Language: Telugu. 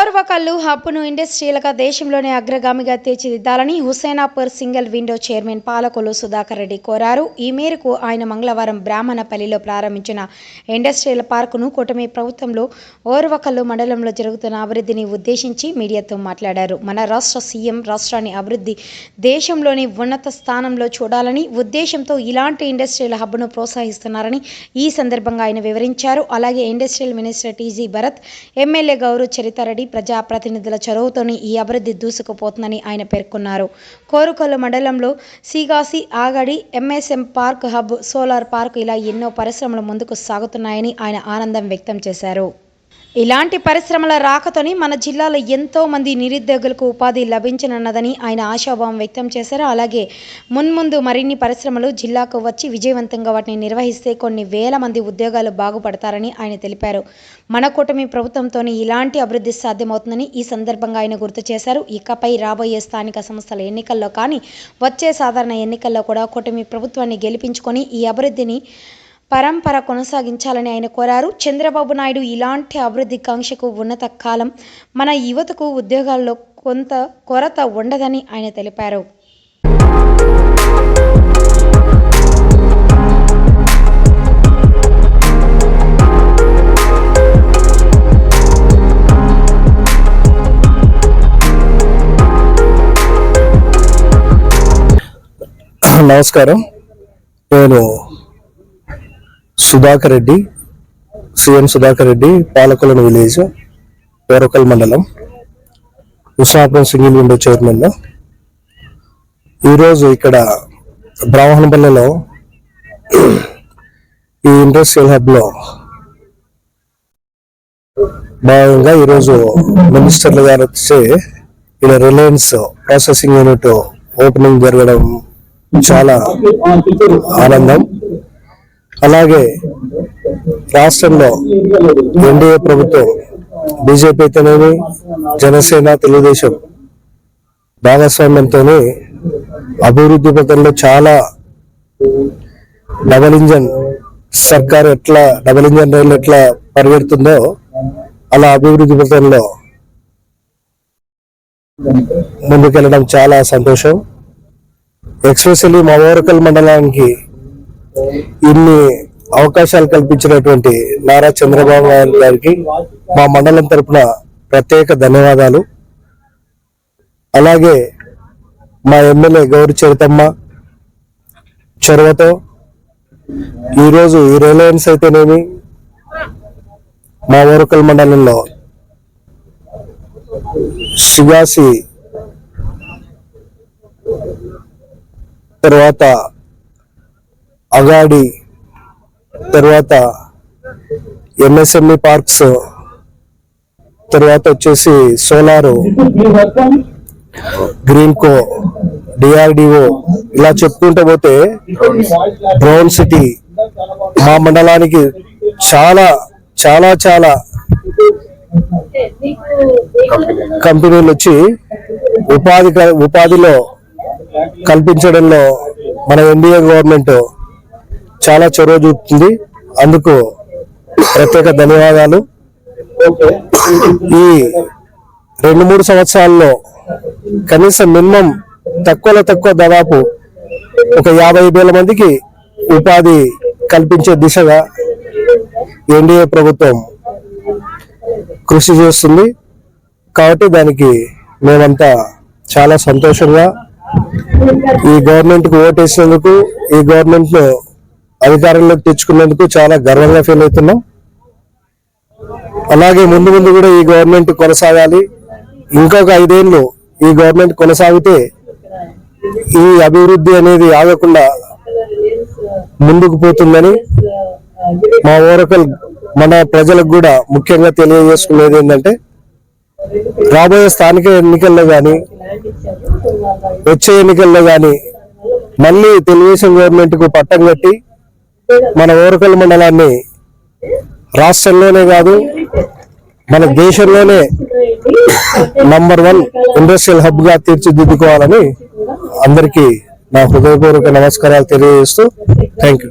ఓర్వకల్లు హబ్బును ఇండస్ట్రియల్గా దేశంలోనే అగ్రగామిగా తీర్చిదిద్దాలని Husenapur single window chairman Palakollu Sudhakar Reddy కోరారు. ఈ మేరకు ఆయన మంగళవారం బ్రాహ్మణపల్లిలో ప్రారంభించిన ఇండస్ట్రియల్ పార్కును కూటమి ప్రభుత్వంలో ఓర్వకల్లు మండలంలో జరుగుతున్న అభివృద్ధిని ఉద్దేశించి మీడియాతో మాట్లాడారు. మన రాష్ట్ర సీఎం రాష్ట్రాన్ని అభివృద్ధి దేశంలోని ఉన్నత స్థానంలో చూడాలని ఉద్దేశంతో ఇలాంటి ఇండస్ట్రియల్ హబ్ను ప్రోత్సహిస్తున్నారని ఈ సందర్భంగా ఆయన వివరించారు. అలాగే industrial minister TG Bharat MLA Gaurav Charitha Reddy ప్రజాప్రతినిధుల చొరవతోనే ఈ అభివృద్ధి దూసుకుపోతుందని ఆయన పేర్కొన్నారు. కోరుకొల్లు మండలంలో సీగాసి ఆగడి MSM park hub solar park ఇలా ఎన్నో పరిశ్రమలు ముందుకు సాగుతున్నాయని ఆయన ఆనందం వ్యక్తం చేశారు. ఇలాంటి పరిశ్రమల రాకతోని మన జిల్లాలో ఎంతో మంది నిరుద్యోగులకు ఉపాధి లభించనున్నదని ఆయన ఆశాభావం వ్యక్తం చేశారు. అలాగే మున్ముందు మరిన్ని పరిశ్రమలు జిల్లాకు వచ్చి విజయవంతంగా వాటిని నిర్వహిస్తే కొన్ని వేల మంది ఉద్యోగాలు బాగుపడతారని ఆయన తెలిపారు. మన కూటమి ప్రభుత్వంతోని ఇలాంటి అభివృద్ధి సాధ్యమవుతుందని ఈ సందర్భంగా ఆయన గుర్తు చేశారు. ఇకపై రాబోయే స్థానిక సంస్థల ఎన్నికల్లో కానీ వచ్చే సాధారణ ఎన్నికల్లో కూడా కూటమి ప్రభుత్వాన్ని గెలిపించుకొని ఈ అభివృద్ధిని పరంపర కొనసాగించాలని ఆయన కోరారు. చంద్రబాబు నాయుడు ఇలాంటి అభివృద్ధి కాంక్షకు ఉన్నత కాలం మన యువతకు ఉద్యోగాల్లో కొంత కొరత ఉండదని ఆయన తెలిపారు. నమస్కారం. నేను సుధాకర్ రెడ్డి సిఎం సుధాకర్ రెడ్డి పాలకొలను విలేజ్ పేరకల్ మండలం ఉషాపురం సింగిల్ విండో చైర్మన్ ఈరోజు ఇక్కడ బ్రాహ్మణపల్లిలో ఈ ఇండస్ట్రియల్ హబ్లో భాగంగా ఈరోజు మినిస్టర్ల గారు వచ్చే ఇలా రిలయన్స్ ప్రాసెసింగ్ యూనిట్ ఓపెనింగ్ జరగడం చాలా ఆనందం. అలాగే రాష్ట్రంలో ఎన్డీఏ ప్రభుత్వం బీజేపీ జనసేన తెలుగుదేశం భాగస్వామ్యంతో అభివృద్ధి పథంలో చాలా డబల్ ఇంజన్ సర్కార్ ఎట్లా డబల్ ఇంజన్ రైలు ఎట్లా పరిగెడుతుందో అలా అభివృద్ధి పథంలో ముందుకెళ్ళడం చాలా సంతోషం. ఎక్స్పెషల్లీ మా ఓరకల్ మండలానికి ఇన్ని అవకాశాలు కల్పించినటువంటి నారా చంద్రబాబు నాయుడు గారికి మా మండలం తరపున ప్రత్యేక ధన్యవాదాలు. అలాగే మా ఎమ్మెల్యే గౌరి చరితమ్మ చొరవతో ఈరోజు ఈ రిలయన్స్ అయితేనేమి మా ఓరకల్ మండలంలో సుగాసి తర్వాత అగాడి తర్వాత ఎంఎస్ఎంఈ పార్క్స్ తర్వాత వచ్చేసి సోలారు గ్రీన్ కో డిఆర్డిఓ ఇలా చెప్పుకుంటూ పోతే బ్రౌన్ సిటీ మా మండలానికి చాలా చాలా చాలా కంపెనీలు వచ్చి ఉపాధి ఉపాధిలో కల్పించడంలో మన ఎన్డీఏ గవర్నమెంట్ చాలా చొరవ చూపుతుంది. అందుకు ప్రత్యేక ధన్యవాదాలు. ఈ రెండు మూడు సంవత్సరాల్లో కనీసం మినిమం తక్కువలో తక్కువ దాదాపు ఒక యాభై వేల మందికి ఉపాధి కల్పించే దిశగా ఎన్డీఏ ప్రభుత్వం కృషి చేస్తుంది. కాబట్టి దానికి మేమంతా చాలా సంతోషంగా ఈ గవర్నమెంట్కు ఓటేసినందుకు ఈ గవర్నమెంట్ను అధికారంలోకి తెచ్చుకున్నందుకు చాలా గర్వంగా ఫీల్ అవుతున్నాం. అలాగే ముందు ముందు కూడా ఈ గవర్నమెంట్ కొనసాగాలి. ఇంకొక ఐదేళ్ళు ఈ గవర్నమెంట్ కొనసాగితే ఈ అభివృద్ధి అనేది ఆగకుండా ముందుకు పోతుందని మా ఓరకల్ మన ప్రజలకు కూడా ముఖ్యంగా తెలియజేసుకునేది ఏంటంటే రాబోయే స్థానిక ఎన్నికల్లో కానీ వచ్చే ఎన్నికల్లో కానీ మళ్ళీ తెలుగుదేశం గవర్నమెంట్కు పట్టం కట్టి మన ఓరకల్ మండలాన్ని రాష్ట్రంలోనే కాదు మన దేశంలోనే నంబర్ వన్ ఇండస్ట్రియల్ హబ్గా తీర్చిదిద్దుకోవాలని అందరికీ నా హృదయపూర్వక నమస్కారాలు తెలియజేస్తూ థ్యాంక్ యూ